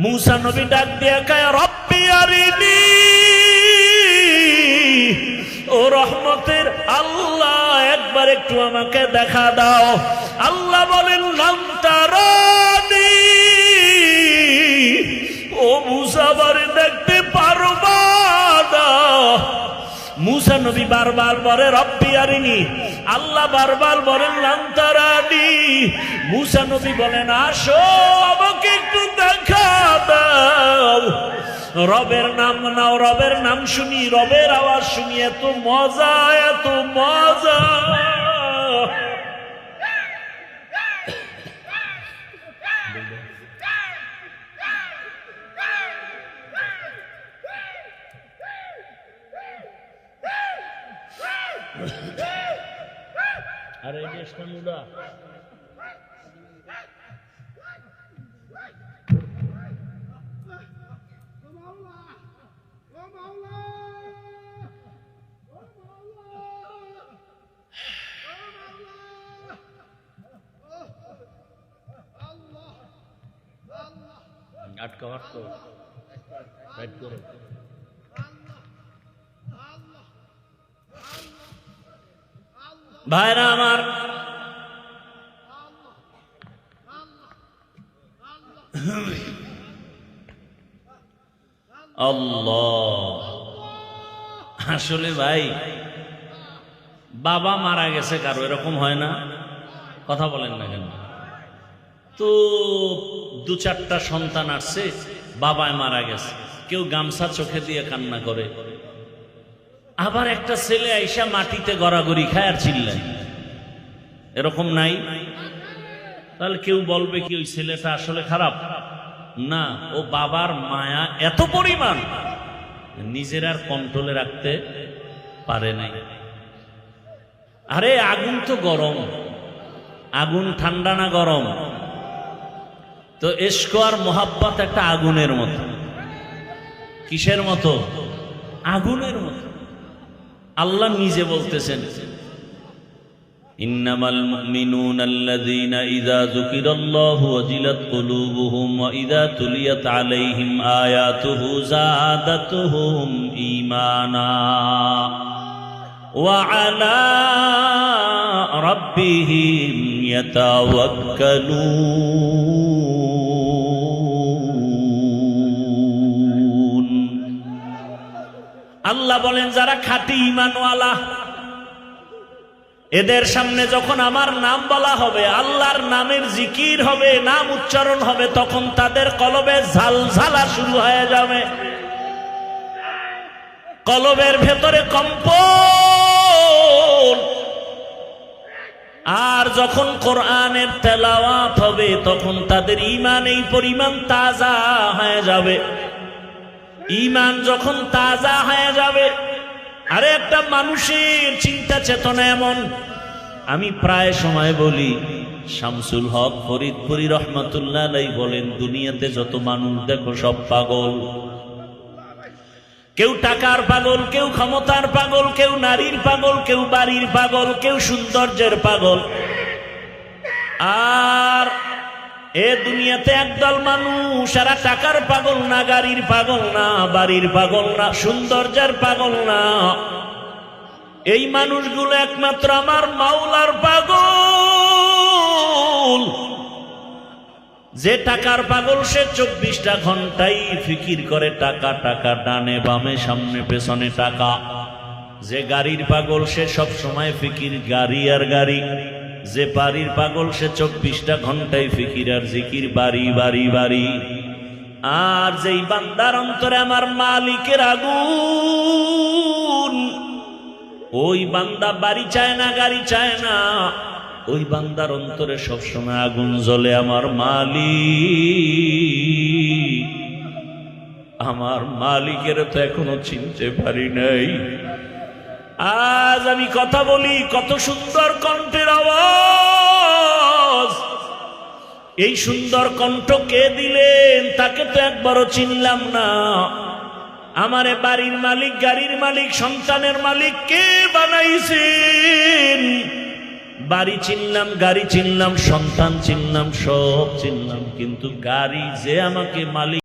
মুসা নবী ডাক দিয়া কায়, রব্বি আরিনি। ও রহমতের আল্লাহ, একবার একটু আমাকে দেখা দাও। আল্লাহ বলেন নাম তারানি ও মুসা বারে দেখতে পারবা মুসা নবী বারবার বলে, রব্বি আরিনি। আল্লাহ বারবার বলেন লান্তারানি মুসা নবী বলেন, আসো রবের নাম নাও, রবের নাম শুনি, রবের আওয়াজ শুনি, এত মজা এত মজা। আরে দেশটা করে। ভাইরা আমার। আসলে ভাই, বাবা মারা গেছে, কারও এরকম হয় না। কথা বলেন না কেন? তো দু চারটা সন্তান আসছে বাবায় মারা গেছে। কেউ গামছা চোখে দিয়ে কান্না করে। আবার একটা ছেলে আইসা মাটিতে গড়াগড়ি খায় আর চিল্লায়। এরকম নাই? তাহলে কেউ বলবে কি ওই ছেলেটা আসলে খারাপ? না, ও বাবার মায়া এত পরিমাণ, নিজের আর কন্ট্রোলে রাখতে পারে নাই। আরে, আগুন তো গরম। আগুন ঠান্ডা না গরম? তো এসকো আর মোহাব্বত একটা আগুনের মতো। কিসের মতো? আগুনের মতো। আল্লাহ নিজে বলতেছেন, ইন্নামাল মুমিনুনা আল্লাযীনা ইযা যুকিরাল্লাহু ওয়াজিলাত কুলুবুহুম ওয়া ইযা তুলিয়াত আলাইহিম আয়াতুহু যাদাতুহুম ঈমানা ওয়া আলা রাব্বিহিম আল্লাহ বলেন, যারা খাঁটি ইমানওয়ালা এদের সামনে যখন আমার নাম বলা হবে, আল্লাহর নামের জিকির হবে, নাম উচ্চারণ হবে, তখন তাদের কলবে ঝালঝালা শুরু হয়ে যাবে। কলবের ভেতরে কম্প আর যখন কোরআনের তেলাওয়াত হবে, তখন তাদের ইমান এই পরিমাণ তাজা হয়ে যাবে। ইমান যখন তাজা হয়ে যাবে, আরে একটা মানুষের চিন্তা চেতনা এমন। আমি প্রায় সময় বলি, শামসুল হক ফরিদপুরি রহমতুল্লাহ বলেন, দুনিয়াতে যত মানুষ দেখো সব পাগল। কেউ টাকার পাগল, কেউ ক্ষমতার পাগল, কেউ নারীর পাগল, কেউ বাড়ির পাগল, কেউ সৌন্দর্যের পাগল। আর এ দুনিয়াতে একদল মানুষ সারা টাকার পাগল না, গাড়ির পাগল না, বাড়ির পাগল না, সৌন্দর্যের পাগল না। এই মানুষগুলো একমাত্র আমার মাওলার পাগল। যে টাকার পাগল সে চব্বিশটা ঘন্টাই ফিকির করে, টাকা টাকা, ডানে বামে, সামনে, পেছনে টাকা। যে গাড়ির পাগল সে সব সময় ফিকির, গাড়ি আর গাড়ি। যে বাড়ির পাগল সে চব্বিশটা ঘন্টায় ফিকির আর জিকির, বাড়ি বাড়ি বাড়ি। আর যেই বান্দার অন্তরে আমার মালিকের আগুন, ওই বান্দা বাড়ি চায় না, গাড়ি চায় না, ওই বান্দার অন্তরে সবসময় আগুন জ্বলে আমার মালিক। আমার মালিকের তো এখনও চিনতে পারি নাই। আজ আমি কথা বলি কত সুন্দর কণ্ঠের আওয়াজ। এই সুন্দর কণ্ঠ কে দিলেন? তাকে তো একবারও চিনলাম না। আমারে বাড়ির মালিক, গাড়ির মালিক, সন্তানের মালিক কে বানাইছেন? বাড়ি চিনলাম, গাড়ি চিনলাম, সন্তান চিনলাম, সব চিনলাম, কিন্তু গাড়ি যে আমাকে মালিক